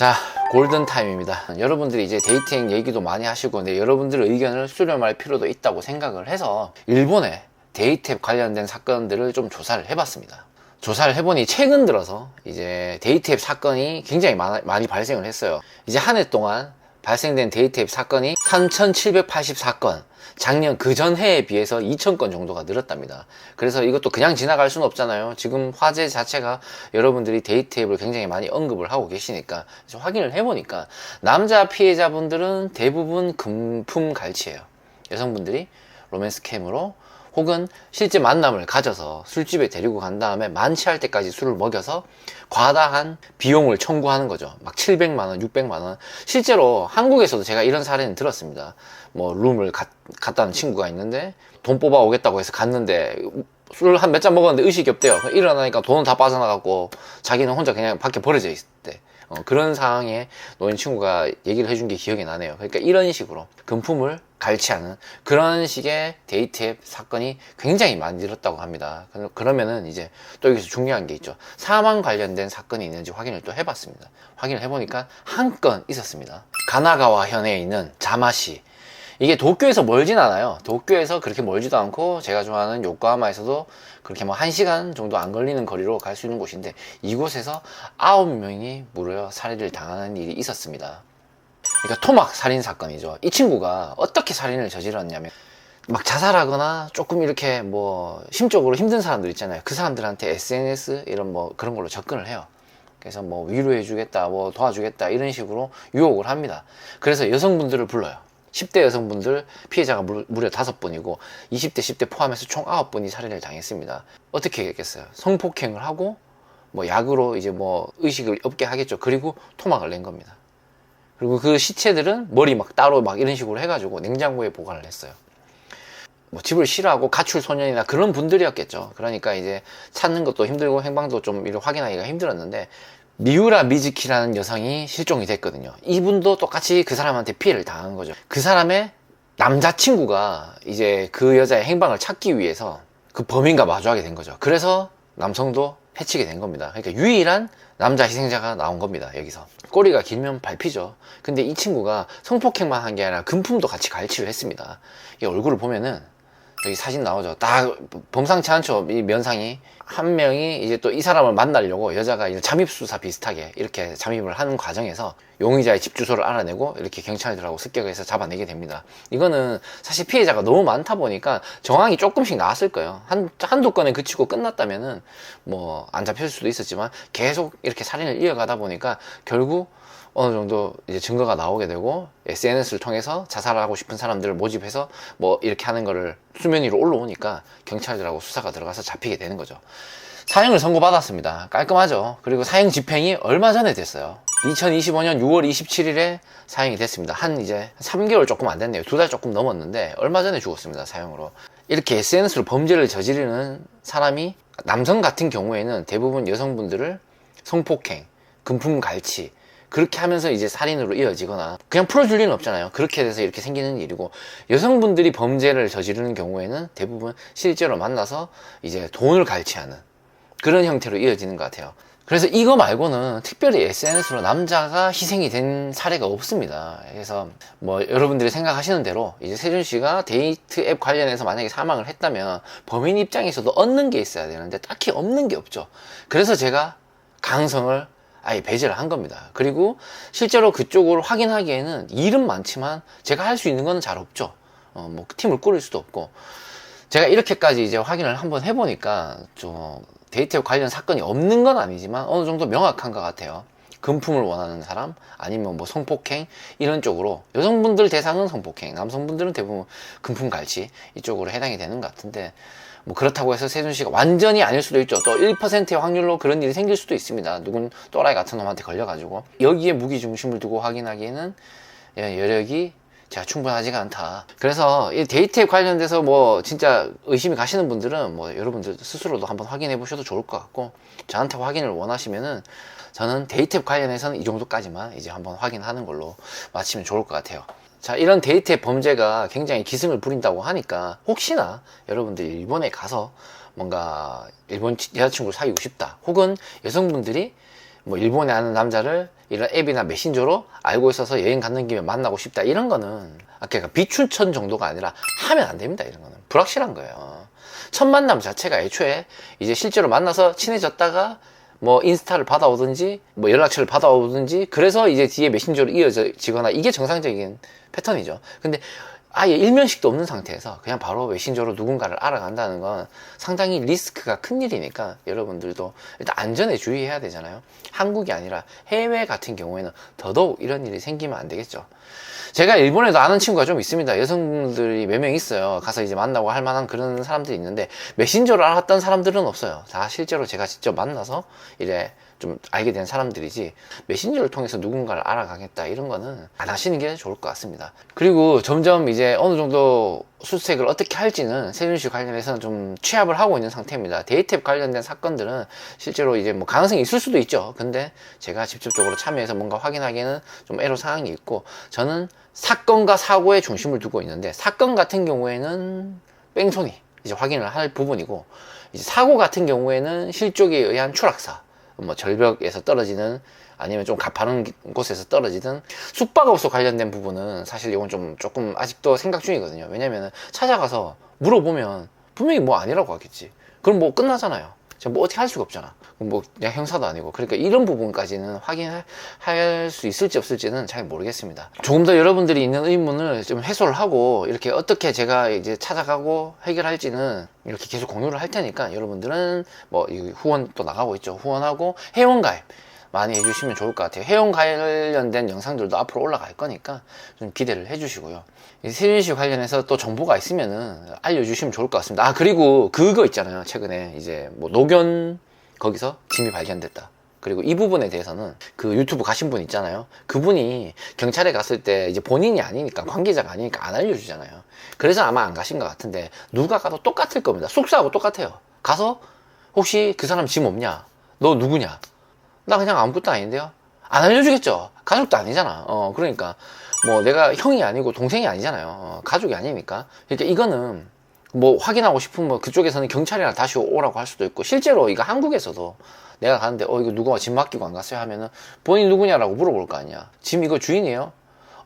자, 골든타임입니다. 여러분들이 이제 데이팅 얘기도 많이 하시고, 근데 여러분들의 의견을 수렴할 필요도 있다고 생각을 해서, 일본의 데이트 앱 관련된 사건들을 좀 조사를 해봤습니다. 조사를 해보니 최근 들어서 이제 데이트 앱 사건이 굉장히 많이 발생을 했어요. 이제 한 해 동안 발생된 데이트 앱 사건이 3,784건. 작년 그 전 해에 비해서 2,000건 정도가 늘었답니다. 그래서 이것도 그냥 지나갈 수는 없잖아요. 지금 화제 자체가 여러분들이 데이트 앱을 굉장히 많이 언급을 하고 계시니까 확인을 해보니까 남자 피해자분들은 대부분 금품 갈치예요. 여성분들이 로맨스 캠으로 혹은 실제 만남을 가져서 술집에 데리고 간 다음에 만취할 때까지 술을 먹여서 과다한 비용을 청구하는 거죠. 막 700만원, 600만원. 실제로 한국에서도 제가 이런 사례는 들었습니다. 뭐, 룸을 갔, 갔다는 친구가 있는데 돈 뽑아 오겠다고 해서 갔는데 술한몇 잔 먹었는데 의식이 없대요. 일어나니까 돈은 다 빠져나갔고 자기는 혼자 그냥 밖에 버려져 있대. 어, 그런 상황에 놓인 친구가 얘기를 해준 게 기억이 나네요. 그러니까 이런 식으로 금품을 갈취하는 그런 식의 데이트 앱 사건이 굉장히 많이 늘었다고 합니다. 그러- 그러면은 이제 또 여기서 중요한 게 있죠. 사망 관련된 사건이 있는지 확인을 또 해봤습니다. 확인을 해보니까 한 건 있었습니다. 가나가와 현에 있는 자마시. 이게 도쿄에서 멀진 않아요. 도쿄에서 그렇게 멀지도 않고 제가 좋아하는 요코하마에서도 그렇게 뭐한 시간 정도 안 걸리는 거리로 갈 수 있는 곳인데 이곳에서 아홉 명이 무려 살해를 당하는 일이 있었습니다. 그러니까 토막 살인 사건이죠. 이 친구가 어떻게 살인을 저질렀냐면 막 자살하거나 조금 이렇게 뭐 심적으로 힘든 사람들 있잖아요. 그 사람들한테 SNS 이런 뭐 그런 걸로 접근을 해요. 그래서 뭐 위로해주겠다, 뭐 도와주겠다 이런 식으로 유혹을 합니다. 그래서 여성분들을 불러요. 10대 여성분들 피해자가 무- 무려 5분이고 20대, 10대 포함해서 총 9분이 살해를 당했습니다. 어떻게 했겠어요? 성폭행을 하고 뭐 약으로 이제 뭐 의식을 없게 하겠죠. 그리고 토막을 낸 겁니다. 그리고 그 시체들은 머리 막 따로 막 이런 식으로 해가지고 냉장고에 보관을 했어요. 뭐 집을 싫어하고 가출 소년이나 그런 분들이었겠죠. 그러니까 이제 찾는 것도 힘들고 행방도 좀 확인하기가 힘들었는데 미우라 미즈키라는 여성이 실종이 됐거든요. 이분도 똑같이 그 사람한테 피해를 당한 거죠. 그 사람의 남자친구가 이제 그 여자의 행방을 찾기 위해서 그 범인과 마주하게 된 거죠. 그래서 남성도 해치게 된 겁니다. 그러니까 유일한 남자 희생자가 나온 겁니다. 여기서 꼬리가 길면 밟히죠. 근데 이 친구가 성폭행만 한 게 아니라 금품도 같이 갈취를 했습니다. 이 얼굴을 보면은 여기 사진 나오죠. 딱 범상치 않죠. 이 면상이 한 명이 이제 또 이 사람을 만나려고 여자가 이제 잠입 수사 비슷하게 이렇게 잠입을 하는 과정에서 용의자의 집 주소를 알아내고 이렇게 경찰들하고 습격해서 잡아내게 됩니다. 이거는 사실 피해자가 너무 많다 보니까 정황이 조금씩 나왔을 거예요. 한 한두 건에 그치고 끝났다면은 뭐 안 잡혔을 수도 있었지만 계속 이렇게 살인을 이어가다 보니까 결국 어느 정도 이제 증거가 나오게 되고 SNS를 통해서 자살하고 싶은 사람들을 모집해서 뭐 이렇게 하는 거를 수면 위로 올라오니까 경찰들하고 수사가 들어가서 잡히게 되는 거죠. 사형을 선고받았습니다. 깔끔하죠. 그리고 사형 집행이 얼마 전에 됐어요. 2025년 6월 27일에 사형이 됐습니다. 한 이제 3개월 조금 안 됐네요. 두 달 조금 넘었는데 얼마 전에 죽었습니다. 사형으로. 이렇게 SNS로 범죄를 저지르는 사람이 남성 같은 경우에는 대부분 여성분들을 성폭행, 금품 갈취, 그렇게 하면서 이제 살인으로 이어지거나 그냥 풀어줄 리는 없잖아요. 그렇게 돼서 이렇게 생기는 일이고 여성분들이 범죄를 저지르는 경우에는 대부분 실제로 만나서 이제 돈을 갈취하는 그런 형태로 이어지는 것 같아요. 그래서 이거 말고는 특별히 SNS로 남자가 희생이 된 사례가 없습니다. 그래서 뭐 여러분들이 생각하시는 대로 이제 세준 씨가 데이트 앱 관련해서 만약에 사망을 했다면 범인 입장에서도 얻는 게 있어야 되는데 딱히 없는 게 없죠. 그래서 제가 가능성을 아예 배제를 한 겁니다. 그리고 실제로 그쪽을 확인하기에는 일은 많지만 제가 할 수 있는 거는 잘 없죠. 어, 뭐 팀을 꾸릴 수도 없고 제가 이렇게까지 이제 확인을 한번 해보니까 좀 데이트 관련 사건이 없는 건 아니지만 어느 정도 명확한 것 같아요. 금품을 원하는 사람? 아니면 뭐 성폭행? 이런 쪽으로. 여성분들 대상은 성폭행. 남성분들은 대부분 금품 갈취 이쪽으로 해당이 되는 것 같은데 뭐 그렇다고 해서 세준 씨가 완전히 아닐 수도 있죠. 또 1%의 확률로 그런 일이 생길 수도 있습니다. 누군 또라이 같은 놈한테 걸려가지고. 여기에 무기 중심을 두고 확인하기에는 예, 여력이 제가 충분하지가 않다. 그래서 이 데이트에 관련돼서 뭐 진짜 의심이 가시는 분들은 뭐 여러분들 스스로도 한번 확인해 보셔도 좋을 것 같고 저한테 확인을 원하시면은 저는 데이트 관련해서는 이 정도까지만 이제 한번 확인하는 걸로 마치면 좋을 것 같아요. 자, 이런 데이트 범죄가 굉장히 기승을 부린다고 하니까 혹시나 여러분들이 일본에 가서 뭔가 일본 여자친구를 사귀고 싶다. 혹은 여성분들이 뭐 일본에 아는 남자를 이런 앱이나 메신저로 알고 있어서 여행 가는 김에 만나고 싶다. 이런 거는 아까 그러니까 비추천 정도가 아니라 하면 안 됩니다 이런 거는. 불확실한 거예요. 첫 만남 자체가 애초에 이제 실제로 만나서 친해졌다가 뭐 인스타를 받아오든지 뭐 연락처를 받아오든지 그래서 이제 뒤에 메신저로 이어지거나 이게 정상적인 패턴이죠. 근데 아예 일면식도 없는 상태에서 그냥 바로 메신저로 누군가를 알아간다는 건 상당히 리스크가 큰 일이니까 여러분들도 일단 안전에 주의해야 되잖아요. 한국이 아니라 해외 같은 경우에는 더더욱 이런 일이 생기면 안 되겠죠. 제가 일본에도 아는 친구가 좀 있습니다. 여성분들이 몇 명 있어요. 가서 이제 만나고 할 만한 그런 사람들이 있는데 메신저를 알았던 사람들은 없어요. 다 실제로 제가 직접 만나서 이래 좀 알게 된 사람들이지 메신저를 통해서 누군가를 알아가겠다 이런 거는 안 하시는 게 좋을 것 같습니다. 그리고 점점 이제 어느 정도 수색을 어떻게 할지는 세준 씨 관련해서는 좀 취합을 하고 있는 상태입니다. 데이트앱 관련된 사건들은 실제로 이제 뭐 가능성이 있을 수도 있죠. 근데 제가 직접적으로 참여해서 뭔가 확인하기에는 좀 애로 사항이 있고 저는 사건과 사고에 중심을 두고 있는데 사건 같은 경우에는 뺑소니 이제 확인을 할 부분이고 이제 사고 같은 경우에는 실족에 의한 추락사 뭐 절벽에서 떨어지는 아니면 좀 가파른 곳에서 떨어지든 숙박업소 관련된 부분은 사실 이건 좀 조금 아직도 생각 중이거든요. 왜냐면 찾아가서 물어보면 분명히 뭐 아니라고 하겠지. 그럼 뭐 끝나잖아요. 제가 뭐 어떻게 할 수가 없잖아. 뭐 그냥 형사도 아니고 그러니까 이런 부분까지는 확인할 수 있을지 없을지는 잘 모르겠습니다. 조금 더 여러분들이 있는 의문을 좀 해소를 하고 이렇게 어떻게 제가 이제 찾아가고 해결할지는 이렇게 계속 공유를 할 테니까 여러분들은 뭐 후원 또 나가고 있죠. 후원하고 회원 가입 많이 해주시면 좋을 것 같아요. 회원 관련된 영상들도 앞으로 올라갈 거니까 좀 기대를 해주시고요. 세준 씨 관련해서 또 정보가 있으면은 알려주시면 좋을 것 같습니다. 아 그리고 그거 있잖아요. 최근에 이제 뭐 노견 거기서 짐이 발견됐다. 그리고 이 부분에 대해서는 그 유튜브 가신 분 있잖아요. 그분이 경찰에 갔을 때 이제 본인이 아니니까 관계자가 아니니까 안 알려주잖아요. 그래서 아마 안 가신 것 같은데 누가 가도 똑같을 겁니다. 숙소하고 똑같아요. 가서 혹시 그 사람 짐 없냐? 너 누구냐? 나 그냥 아무것도 아닌데요. 안 알려주겠죠. 가족도 아니잖아. 어 그러니까 뭐 내가 형이 아니고 동생이 아니잖아요. 어, 가족이 아니니까. 그러니까 이거는 뭐 확인하고 싶으면 뭐 그쪽에서는 경찰이랑 다시 오라고 할 수도 있고 실제로 이거 한국에서도 내가 가는데 어 이거 누가 짐 맡기고 안 갔어요 하면은 본인 누구냐라고 물어볼 거 아니야. 짐 이거 주인이에요?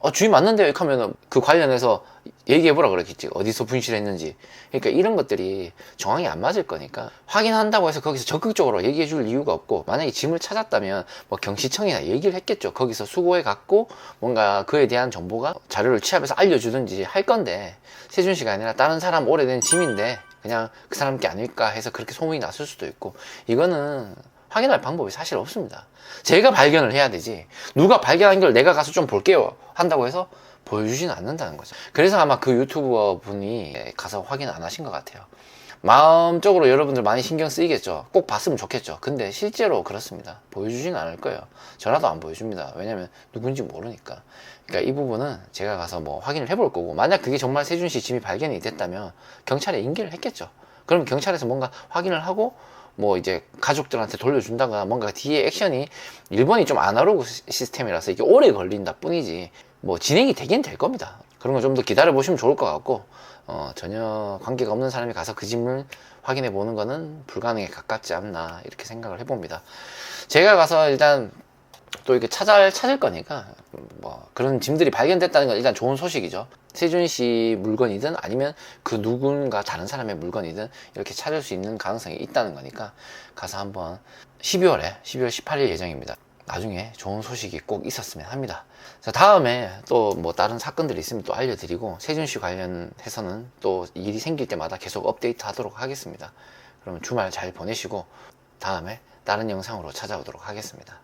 어, 주인 맞는데요? 이렇게 하면은 그 관련해서 얘기해보라 그랬겠지. 어디서 분실했는지. 그러니까 이런 것들이 정황이 안 맞을 거니까 확인한다고 해서 거기서 적극적으로 얘기해 줄 이유가 없고 만약에 짐을 찾았다면 뭐 경시청이나 얘기를 했겠죠. 거기서 수고해 갖고 뭔가 그에 대한 정보가 자료를 취합해서 알려주든지 할 건데 세준 씨가 아니라 다른 사람 오래된 짐인데 그냥 그 사람 게 아닐까 해서 그렇게 소문이 났을 수도 있고 이거는 확인할 방법이 사실 없습니다. 제가 발견을 해야 되지. 누가 발견한 걸 내가 가서 좀 볼게요. 한다고 해서 보여주지는 않는다는 거죠. 그래서 아마 그 유튜버 분이 가서 확인 안 하신 것 같아요. 마음적으로 여러분들 많이 신경 쓰이겠죠. 꼭 봤으면 좋겠죠. 근데 실제로 그렇습니다. 보여주지는 않을 거예요. 전화도 안 보여줍니다. 왜냐면 누군지 모르니까. 그러니까 이 부분은 제가 가서 뭐 확인을 해볼 거고, 만약 그게 정말 세준 씨 짐이 발견이 됐다면 경찰에 인계를 했겠죠. 그럼 경찰에서 뭔가 확인을 하고 뭐 이제 가족들한테 돌려준다가 뭔가 뒤에 액션이 일본이 좀 아날로그 시스템이라서 이게 오래 걸린다 뿐이지 뭐 진행이 되긴 될 겁니다. 그런 거 좀 더 기다려 보시면 좋을 것 같고 어, 전혀 관계가 없는 사람이 가서 그 짐을 확인해 보는 거는 불가능에 가깝지 않나 이렇게 생각을 해봅니다. 제가 가서 일단 또 이렇게 찾아 찾을 거니까 뭐 그런 짐들이 발견됐다는 건 일단 좋은 소식이죠. 세준 씨 물건이든 아니면 그 누군가 다른 사람의 물건이든 이렇게 찾을 수 있는 가능성이 있다는 거니까 가서 한번 12월에 12월 18일 예정입니다. 나중에 좋은 소식이 꼭 있었으면 합니다. 자, 다음에 또 뭐 다른 사건들이 있으면 또 알려드리고 세준 씨 관련해서는 또 일이 생길 때마다 계속 업데이트 하도록 하겠습니다. 그러면 주말 잘 보내시고 다음에 다른 영상으로 찾아오도록 하겠습니다.